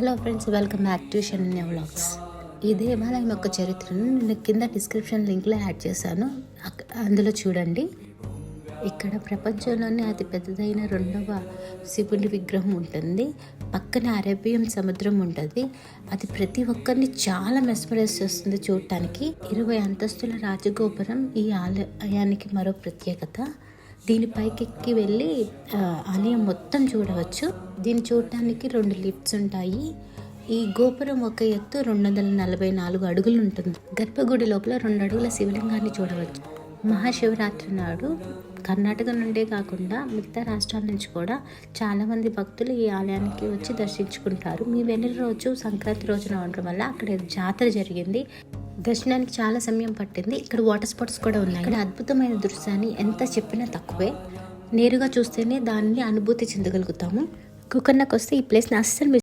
Hello friends welcome back to Shanya vlogs ఈ దేవాలయం యొక్క చరిత్రను నేను కింద డిస్క్రిప్షన్ లింక్లో యాడ్ చేశాను. అందులో చూడండి. ఇక్కడ ప్రపంచంలోనే అతి పెద్దదైన రెండవ శివుని విగ్రహం ఉంటుంది. పక్కన అరేబియం సముద్రం ఉంటుంది. అది ప్రతి ఒక్కరిని చాలా మెస్మరైజ్ చేస్తుంది చూడటానికి. ఇరవై అంతస్తుల రాజగోపురం ఈ ఆలయానికి మరో ప్రత్యేకత. దీని పైకెక్కి వెళ్ళి ఆలయం మొత్తం చూడవచ్చు. దీన్ని చూడటానికి రెండు లిఫ్ట్స్ ఉంటాయి. ఈ గోపురం ఒక ఎత్తు రెండు వందల నలభై నాలుగు అడుగులు ఉంటుంది. గర్భగుడి లోపల రెండు అడుగుల శివలింగాన్ని చూడవచ్చు. మహాశివరాత్రి నాడు కర్ణాటక నుండే కాకుండా మిగతా రాష్ట్రాల నుంచి కూడా చాలామంది భక్తులు ఈ ఆలయానికి వచ్చి దర్శించుకుంటారు. మీ వెళ్ళిన రోజు సంక్రాంతి రోజున ఉండడం వల్ల అక్కడ జాతర జరిగింది. దర్శనానికి చాలా సమయం పట్టింది. ఇక్కడ వాటర్ స్పాట్స్ కూడా ఉన్నాయి. ఇక్కడ అద్భుతమైన దృశ్యాన్ని ఎంత చెప్పినా తక్కువే. నేరుగా చూస్తేనే దానిని అనుభూతి చెందగలుగుతాము. కుకర్నకు వస్తే ఈ ప్లేస్ని అస్సలు